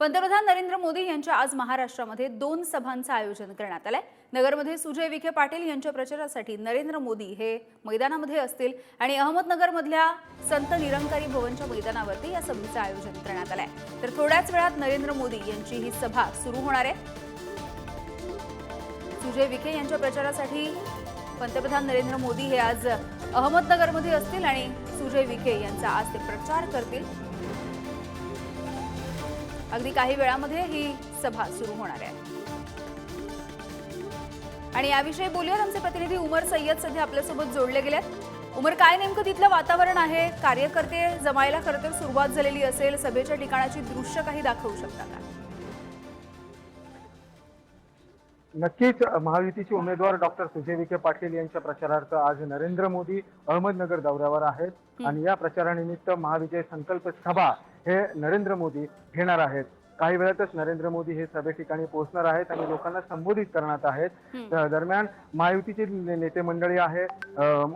पंतप्रधान नरेंद्र मोदी यांच्या आज महाराष्ट्रामध्ये दोन सभांचं आयोजन करण्यात आलंय. नगरमध्ये सुजय विखे पाटील यांच्या प्रचारासाठी नरेंद्र मोदी हे मैदानामध्ये असतील आणि अहमदनगरमधल्या संत निरंकारी भवनच्या मैदानावरती या सभेचं आयोजन करण्यात आलंय. तर थोड्याच वेळात नरेंद्र मोदी यांची ही सभा सुरू होणार आहे. सुजय विखे यांच्या प्रचारासाठी पंतप्रधान नरेंद्र मोदी हे आज अहमदनगरमध्ये असतील आणि सुजय विखे यांचा आज ते प्रचार करतील. अगदी काही वेळामध्ये ही सभा सुरू होणार आहे. आणि याविषयी बोलूयात आमचे प्रतिनिधी उमर सय्यद सध्या आपल्यासोबत जोडले गेलेत. उमर काय नेमकं तिथलं वातावरण आहे? कार्यकर्ते जमायला खरं तर सुरुवात झालेली असेल. सभेच्या ठिकाणाची दृश्य काही दाखवू शकता का? नक्कीच महायुतीचे उमेदवार डॉक्टर सुजय विखे पाटील यांच्या प्रचारार्थ आज नरेंद्र मोदी अहमदनगर दौऱ्यावर आहेत. आणि या प्रचारानिमित्त महाविजय संकल्प सभा हे नरेंद्र मोदी घेणार आहेत. काही वेळातच नरेंद्र मोदी हे सभे ठिकाणी पोहोचणार आहेत आणि लोकांना संबोधित करणार आहेत. दरम्यान महायुतीचे नेते मंडळी आहे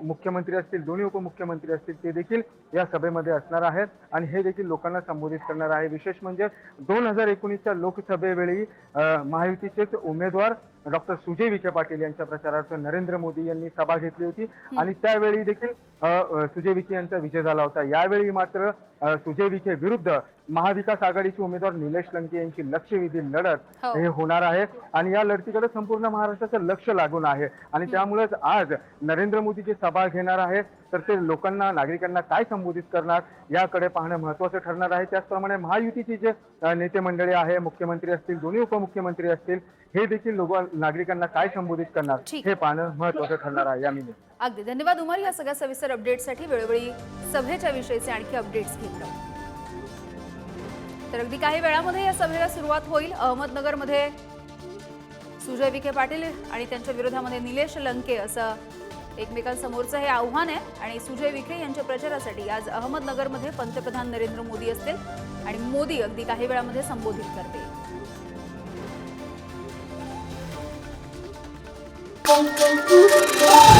मुख्यमंत्री असतील दोन्ही उपमुख्यमंत्री असतील ते देखील या सभेमध्ये असणार आहेत आणि हे देखील लोकांना संबोधित करणार आहे. विशेष म्हणजे दोन हजार एकोणीसच्या लोकसभेवेळी महायुतीचेच उमेदवार डॉक्टर सुजय विखे पाटील यांच्या प्रचारार्थ नरेंद्र मोदी यांनी सभा घेतली होती. आणि त्यावेळी देखील सुजय विखे यांचा विजय झाला होता. यावेळी मात्र सुजय विखे विरुद्ध महाविकास आघाडीचे उमेदवार निलेश लंके यांची लक्षवेधी लढत हो. हे होणार आहे. आणि या लढतीकडे संपूर्ण महाराष्ट्राचं लक्ष लागून आहे. आणि त्यामुळेच आज नरेंद्र मोदी जे सभा घेणार आहे तर ते लोकांना नागरिकांना काय संबोधित करणार याकडे पाहणं महत्वाचं ठरणार आहे. त्याचप्रमाणे महायुतीची जे नेते मंडळी आहे मुख्यमंत्री असतील दोन्ही उपमुख्यमंत्री असतील हे देखील लोक नागरिकांना काय संबोधित करणार? ठीक. हे पाहणं महत्वाचं ठरणार आहे यामिनी अगदी. धन्यवाद उमर या सगळ्या सविस्तर अपडेटसाठी वेळोवेळी सभेच्या विषयीचे आणखी अपडेट्स घेत राहू तर अगदी काही वेळामध्ये या सभेला सुरुवात होईल. अहमदनगरमध्ये सुजय विखे पाटील आणि त्यांच्या विरोधामध्ये निलेश लंके असं एकमेकांसमोरचं हे आव्हान आहे. आणि सुजय विखे यांच्या प्रचारासाठी आज अहमदनगरमध्ये पंतप्रधान नरेंद्र मोदी असतील आणि मोदी अगदी काही वेळामध्ये संबोधित करतील. bom, bom, bom.